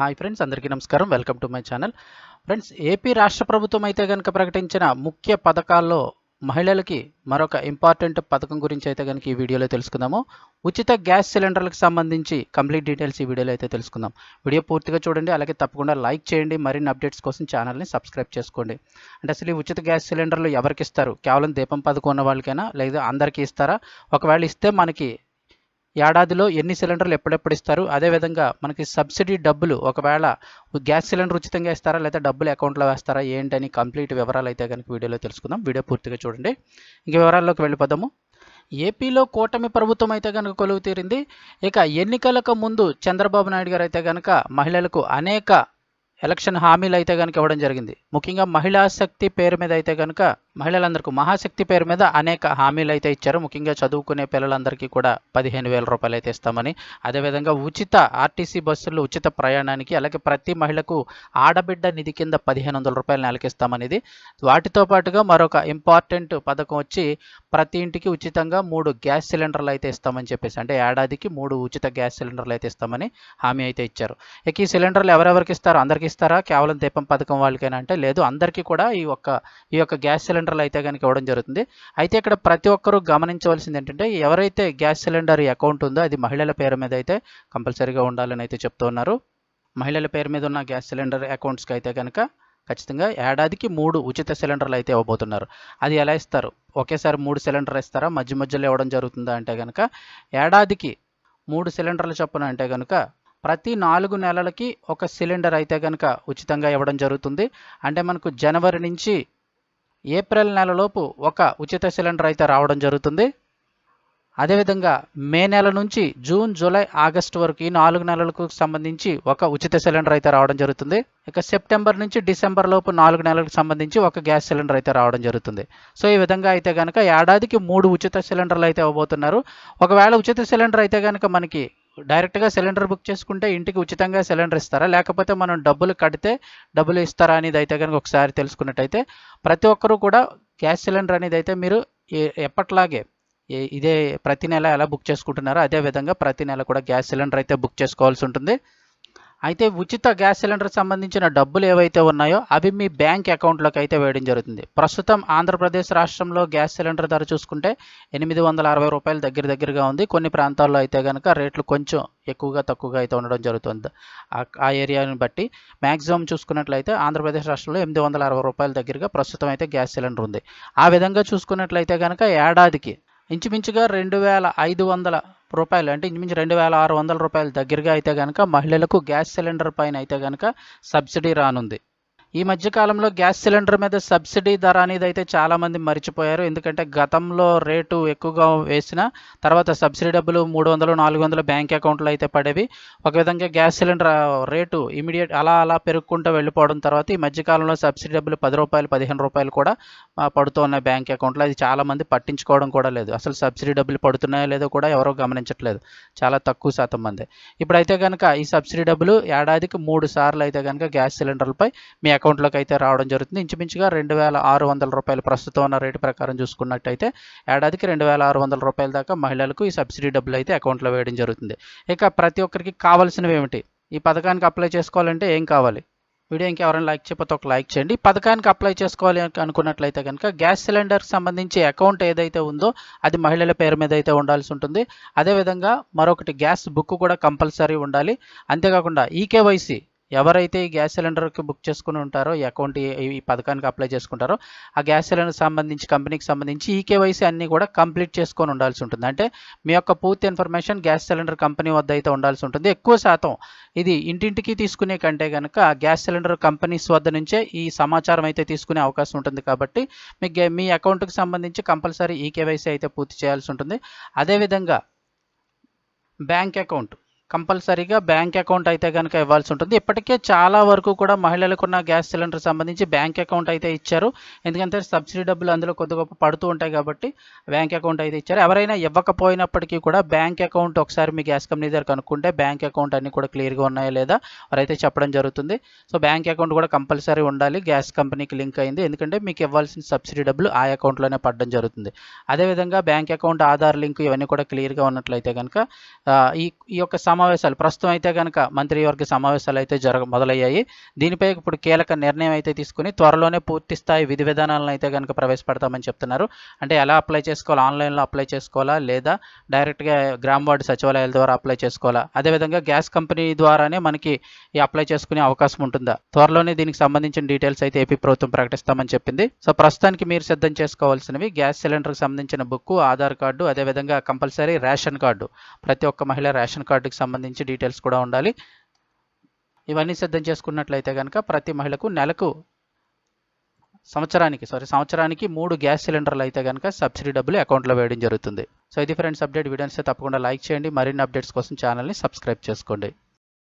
Hi friends అందరికీ నమస్కారం. Welcome to my channel. Friends AP రాష్ట్ర ప్రభుత్వం అయితే కనుక ప్రకటించిన ముఖ్య పథకాల్లో మహిళలకి మరొక ఇంపార్టెంట్ పథకం గురించి అయితే కనుక ఈ వీడియోలో తెలుసుకుందాము. ఉచిత గ్యాస్ సిలిండర్లకు సంబంధించి కంప్లీట్ డీటెయిల్స్ ఈ వీడియోలో అయితే తెలుసుకుందాం. వీడియో పూర్తిగా చూడండి అలాగే తప్పకుండా లైక్ చేయండి మరిన్ని అప్డేట్స్ కోసం ఛానల్ని సబ్స్క్రైబ్ చేసుకోండి. అంటే అసలు ఈ ఉచిత గ్యాస్ సిలిండర్లు ఎవరికి ఇస్తారు? కేవలం దీపం పథకం ఉన్న వాళ్ళకైనా లేదా అందరికీ ఇస్తారా? ఒకవేళ ఇస్తే మనకి ఏడాదిలో ఎన్ని సిలిండర్లు ఎప్పుడెప్పుడు ఇస్తారు? అదేవిధంగా మనకి సబ్సిడీ డబ్బులు ఒకవేళ గ్యాస్ సిలిండర్ ఉచితంగా ఇస్తారా? లేదా డబ్బులు అకౌంట్లో వేస్తారా? ఏంటని కంప్లీట్ వివరాలు అయితే కనుక వీడియోలో తెలుసుకుందాం. వీడియో పూర్తిగా చూడండి. ఇంక వివరాల్లోకి వెళ్ళిపోదాము. ఏపీలో కూటమి ప్రభుత్వం అయితే కనుక కొలువు తీరింది. ఇక ఎన్నికలకు ముందు చంద్రబాబు నాయుడు గారు అయితే కనుక మహిళలకు అనేక ఎలక్షన్ హామీలు అయితే కనుక ఇవ్వడం జరిగింది. ముఖ్యంగా మహిళా శక్తి పేరు మీద అయితే కనుక మహిళలందరికీ మహాశక్తి పేరు మీద అనేక హామీలు అయితే ఇచ్చారు. ముఖ్యంగా చదువుకునే పిల్లలందరికీ కూడా పదిహేను వేల రూపాయలు అయితే ఇస్తామని. అదేవిధంగా ఉచిత ఆర్టీసీ బస్సులు ఉచిత ప్రయాణానికి అలాగే ప్రతి మహిళకు ఆడబిడ్డ నిధి కింద పదిహేను వందల రూపాయలు నెలకిస్తామనేది. వాటితో పాటుగా మరొక ఇంపార్టెంట్ పథకం వచ్చి ప్రతి ఇంటికి ఉచితంగా మూడు గ్యాస్ సిలిండర్లు అయితే ఇస్తామని చెప్పేసి అంటే ఏడాదికి మూడు ఉచిత గ్యాస్ సిలిండర్లు అయితే ఇస్తామని హామీ అయితే ఇచ్చారు. ఇక ఈ సిలిండర్లు ఎవరెవరికి ఇస్తారో అందరికి ఇస్తారా? కేవలం దీపం పథకం వాళ్ళకైనా అంటే లేదు అందరికీ కూడా ఈ యొక్క ఈ యొక్క గ్యాస్ సిలిండర్ సిలిండర్లు అయితే కనుక ఇవ్వడం జరుగుతుంది. అయితే ఇక్కడ ప్రతి ఒక్కరూ గమనించవలసింది ఏంటంటే ఎవరైతే గ్యాస్ సిలిండర్ అకౌంట్ ఉందో అది మహిళల పేరు మీద అయితే కంపల్సరీగా ఉండాలని అయితే చెప్తున్నారు మహిళల పేరు మీద ఉన్న గ్యాస్ సిలిండర్ అకౌంట్స్కి అయితే కనుక ఖచ్చితంగా ఏడాదికి మూడు ఉచిత సిలిండర్లు అయితే ఇవ్వబోతున్నారు. అది ఎలా ఇస్తారు? ఒకేసారి మూడు సిలిండర్ ఇస్తారా? మధ్య మధ్యలో ఇవ్వడం జరుగుతుందా అంటే కనుక ఏడాదికి మూడు సిలిండర్లు చొప్పున అంటే కనుక ప్రతి నాలుగు నెలలకి ఒక సిలిండర్ అయితే కనుక ఉచితంగా ఇవ్వడం జరుగుతుంది. అంటే మనకు జనవరి నుంచి ఏప్రిల్ నెలలోపు ఒక ఉచిత సిలిండర్ అయితే రావడం జరుగుతుంది. అదేవిధంగా మే నెల నుంచి జూన్ జూలై ఆగస్టు వరకు ఈ నాలుగు నెలలకు సంబంధించి ఒక ఉచిత సిలిండర్ అయితే రావడం జరుగుతుంది. ఇక సెప్టెంబర్ నుంచి డిసెంబర్ లోపు నాలుగు నెలలకు సంబంధించి ఒక గ్యాస్ సిలిండర్ అయితే రావడం జరుగుతుంది. సో ఈ విధంగా అయితే కనుక ఏడాదికి మూడు ఉచిత సిలిండర్లు అయితే ఇవ్వబోతున్నారు ఒకవేళ ఉచిత సిలిండర్ అయితే కనుక మనకి డైరెక్ట్గా సిలిండర్ బుక్ చేసుకుంటే ఇంటికి ఉచితంగా సిలిండర్ ఇస్తారా? లేకపోతే మనం డబ్బులు కడితే డబ్బులు ఇస్తారా అనేది అయితే కనుక ఒకసారి తెలుసుకున్నట్టయితే ప్రతి ఒక్కరూ కూడా గ్యాస్ సిలిండర్ అనేది అయితే మీరు ఎప్పట్లాగే ఇదే ప్రతి నెల ఎలా బుక్ చేసుకుంటున్నారో అదే విధంగా ప్రతి నెల కూడా గ్యాస్ సిలిండర్ అయితే బుక్ చేసుకోవాల్సి ఉంటుంది. అయితే ఉచిత గ్యాస్ సిలిండర్ సంబంధించిన డబ్బులు ఏవైతే ఉన్నాయో అవి మీ బ్యాంక్ అకౌంట్లోకి అయితే వేయడం జరుగుతుంది. ప్రస్తుతం ఆంధ్రప్రదేశ్ రాష్ట్రంలో గ్యాస్ సిలిండర్ ధర చూసుకుంటే ఎనిమిది వందల అరవై రూపాయలు దగ్గర దగ్గరగా ఉంది. కొన్ని ప్రాంతాల్లో అయితే కనుక రేట్లు కొంచెం ఎక్కువగా తక్కువగా అయితే ఉండడం జరుగుతుంది. ఆ ఏరియాని బట్టి మ్యాక్సిమం చూసుకున్నట్లయితే ఆంధ్రప్రదేశ్ రాష్ట్రంలో ఎనిమిది వందల అరవై రూపాయల దగ్గరగా ప్రస్తుతం అయితే గ్యాస్ సిలిండర్ ఉంది. ఆ విధంగా చూసుకున్నట్లయితే కనుక ఏడాదికి ఇంచుమించుగా రెండు వేల ఐదు వందల రూపాయలు అంటే ఇంచుమించు రెండు వేల ఆరు వందల రూపాయల దగ్గరగా అయితే కనుక మహిళలకు గ్యాస్ సిలిండర్ పైన అయితే కనుక సబ్సిడీ రానుంది. ఈ మధ్యకాలంలో గ్యాస్ సిలిండర్ మీద సబ్సిడీ ధర అనేది అయితే చాలామంది మర్చిపోయారు. ఎందుకంటే గతంలో రేటు ఎక్కువగా వేసిన తర్వాత సబ్సిడీ డబ్బులు మూడు వందలు నాలుగు వందలు బ్యాంక్ అకౌంట్లో అయితే పడేవి. ఒక విధంగా గ్యాస్ సిలిండర్ రేటు ఇమీడియట్ అలా అలా పెరుగుకుంటూ వెళ్ళిపోవడం తర్వాత ఈ మధ్యకాలంలో సబ్సిడీ డబ్బులు పది రూపాయలు పదిహేను రూపాయలు కూడా పడుతూ ఉన్నాయి బ్యాంక్ అకౌంట్లో. అది చాలామంది పట్టించుకోవడం కూడా లేదు. అసలు సబ్సిడీ డబ్బులు పడుతున్నాయో లేదో కూడా ఎవరో గమనించట్లేదు. చాలా తక్కువ శాతం మంది. ఇప్పుడైతే కనుక ఈ సబ్సిడీ డబ్బులు ఏడాదికి మూడు సార్లు అయితే కనుక గ్యాస్ సిలిండర్లపై మీ అకౌంట్లోకి అయితే రావడం జరుగుతుంది. ఇంచుమించుగా రెండు వేల ఆరు వందల రూపాయలు ప్రస్తుతం ఉన్న రేటు ప్రకారం చూసుకున్నట్టయితే ఏడాదికి రెండు వేల ఆరు వందల రూపాయల దాకా మహిళలకు ఈ సబ్సిడీ డబ్బులు అయితే అకౌంట్లో వేయడం జరుగుతుంది. ఇక ప్రతి ఒక్కరికి కావాల్సినవి ఏమిటి? ఈ పథకానికి అప్లై చేసుకోవాలంటే ఏం కావాలి? వీడియో ఇంకెవరైనా లైక్ చేయకపోతే ఒక లైక్ చేయండి. పథకానికి అప్లై చేసుకోవాలి అనుకున్నట్లయితే కనుక గ్యాస్ సిలిండర్కి సంబంధించి అకౌంట్ ఏదైతే ఉందో అది మహిళల పేరు మీద అయితే ఉండాల్సి ఉంటుంది. అదేవిధంగా మరొకటి గ్యాస్ బుక్ కూడా కంపల్సరీ ఉండాలి. అంతేకాకుండా ఈకేవైసీ ఎవరైతే ఈ గ్యాస్ సిలిండర్కి బుక్ చేసుకుని ఉంటారో ఈ అకౌంట్ ఈ పథకానికి అప్లై చేసుకుంటారో ఆ గ్యాస్ సిలిండర్ సంబంధించి కంపెనీకి సంబంధించి ఈకేవైసీ అన్నీ కూడా కంప్లీట్ చేసుకొని ఉండాల్సి ఉంటుంది. అంటే మీ యొక్క పూర్తి ఇన్ఫర్మేషన్ గ్యాస్ సిలిండర్ కంపెనీ వద్ద అయితే ఉండాల్సి ఉంటుంది. ఎక్కువ శాతం ఇది ఇంటింటికి తీసుకునే కంటే కనుక గ్యాస్ సిలిండర్ కంపెనీస్ వద్ద నుంచే ఈ సమాచారం అయితే తీసుకునే అవకాశం ఉంటుంది కాబట్టి మీ మీ అకౌంట్కి సంబంధించి కంపల్సరీ ఈకేవైసీ అయితే పూర్తి చేయాల్సి ఉంటుంది. అదేవిధంగా బ్యాంక్ అకౌంట్ కంపల్సరీగా బ్యాంక్ అకౌంట్ అయితే కనుక ఇవ్వాల్సి ఉంటుంది. ఇప్పటికే చాలా వరకు కూడా మహిళలకు ఉన్న గ్యాస్ సిలిండర్ సంబంధించి బ్యాంక్ అకౌంట్ అయితే ఇచ్చారు. ఎందుకంటే సబ్సిడీ డబ్బులు అందులో కొద్ది గొప్ప పడుతూ ఉంటాయి కాబట్టి బ్యాంక్ అకౌంట్ అయితే ఇచ్చారు. ఎవరైనా ఇవ్వకపోయినప్పటికీ కూడా బ్యాంక్ అకౌంట్ ఒకసారి మీ గ్యాస్ కంపెనీ దగ్గర కనుక్కుంటే బ్యాంక్ అకౌంట్ అన్నీ కూడా క్లియర్గా ఉన్నాయా లేదా వారైతే చెప్పడం జరుగుతుంది. సో బ్యాంక్ అకౌంట్ కూడా కంపల్సరీ ఉండాలి. గ్యాస్ కంపెనీకి లింక్ అయింది. ఎందుకంటే మీకు ఇవ్వాల్సిన సబ్సిడీ డబ్బులు ఆ అకౌంట్లోనే పడడం జరుగుతుంది. అదేవిధంగా బ్యాంక్ అకౌంట్ ఆధార్ లింక్ ఇవన్నీ కూడా క్లియర్గా ఉన్నట్లయితే కనుక ఈ ఈ యొక్క సమ సమావేశాలు. ప్రస్తుతం అయితే కనుక మంత్రివర్గ సమావేశాలు అయితే జరగ మొదలయ్యాయి. దీనిపై ఇప్పుడు కీలక నిర్ణయం అయితే తీసుకుని త్వరలోనే పూర్తి స్థాయి విధి విధానాలను అయితే కనుక ప్రవేశపెడతామని చెప్తున్నారు. అంటే ఎలా అప్లై చేసుకోవాలి? ఆన్లైన్లో అప్లై చేసుకోవాలా? లేదా డైరెక్ట్గా గ్రామ వార్డు సచివాలయాల ద్వారా అప్లై చేసుకోవాలా? అదేవిధంగా గ్యాస్ కంపెనీ ద్వారానే మనకి ఈ అప్లై చేసుకునే అవకాశం ఉంటుందా? త్వరలోనే దీనికి సంబంధించిన డీటెయిల్స్ అయితే ఏపీ ప్రభుత్వం ప్రకటిస్తామని చెప్పింది. సో ప్రస్తుతానికి మీరు సిద్ధం చేసుకోవాల్సినవి గ్యాస్ సిలిండర్కి సంబంధించిన బుక్ ఆధార్ కార్డు అదేవిధంగా కంపల్సరీ రేషన్ కార్డు. ప్రతి ఒక్క మహిళ రేషన్ కార్డుకి సంబంధించి డీటెయిల్స్ కూడా ఉండాలి. ఇవన్నీ సిద్ధం చేసుకున్నట్లయితే కనుక ప్రతి మహిళకు నెలకు సంవత్సరానికి సారీ సంవత్సరానికి మూడు గ్యాస్ సిలిండర్లు అయితే కనుక సబ్సిడీ డబ్బులు అకౌంట్లో వేయడం జరుగుతుంది. సో ఇది ఫ్రెండ్స్ అప్డేట్ వీడియోస్ తప్పకుండా లైక్ చేయండి. మరిన్ని అప్డేట్స్ కోసం ఛానల్ని సబ్స్క్రైబ్ చేసుకోండి.